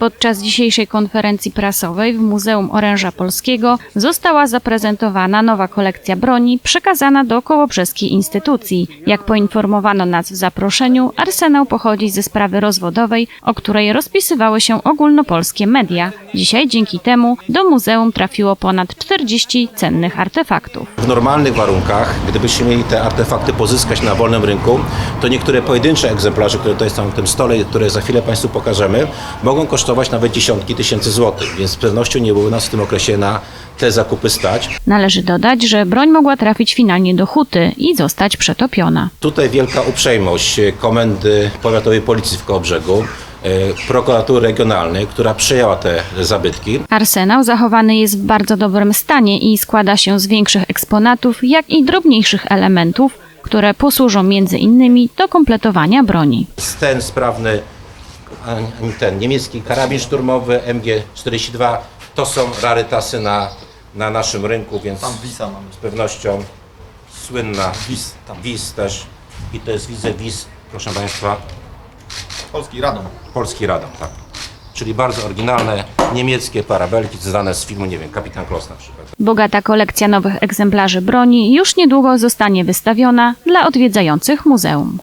Podczas dzisiejszej konferencji prasowej w Muzeum Oręża Polskiego została zaprezentowana nowa kolekcja broni przekazana do kołobrzeskiej instytucji. Jak poinformowano nas w zaproszeniu, arsenał pochodzi ze sprawy rozwodowej, o której rozpisywały się ogólnopolskie media. Dzisiaj dzięki temu do muzeum trafiło ponad 40 cennych artefaktów. W normalnych warunkach, gdybyśmy mieli te artefakty pozyskać na wolnym rynku, to niektóre pojedyncze egzemplarze, które tutaj są w tym stole, które za chwilę Państwu pokażemy, mogą kosztować nawet dziesiątki tysięcy złotych, więc z pewnością nie było nas w tym okresie na te zakupy stać. Należy dodać, że broń mogła trafić finalnie do huty i zostać przetopiona. Tutaj wielka uprzejmość Komendy Powiatowej Policji w Kołobrzegu, e, prokuratury regionalnej, która przejęła te zabytki. Arsenał zachowany jest w bardzo dobrym stanie i składa się z większych eksponatów, jak i drobniejszych elementów, które posłużą między innymi do kompletowania broni. Ten sprawny, a- ten niemiecki karabin szturmowy MG42 to są rarytasy na, na naszym rynku, więc Tam Wisa mamy. z pewnością słynna Wis, tam. WIS też i to jest widzę WIS, proszę Państwa, Polski Radom. polski radom, tak. Czyli bardzo oryginalne niemieckie parabelki znane z filmu, nie wiem, Kapitan Kloss na przykład. Bogata kolekcja nowych egzemplarzy broni już niedługo zostanie wystawiona dla odwiedzających muzeum.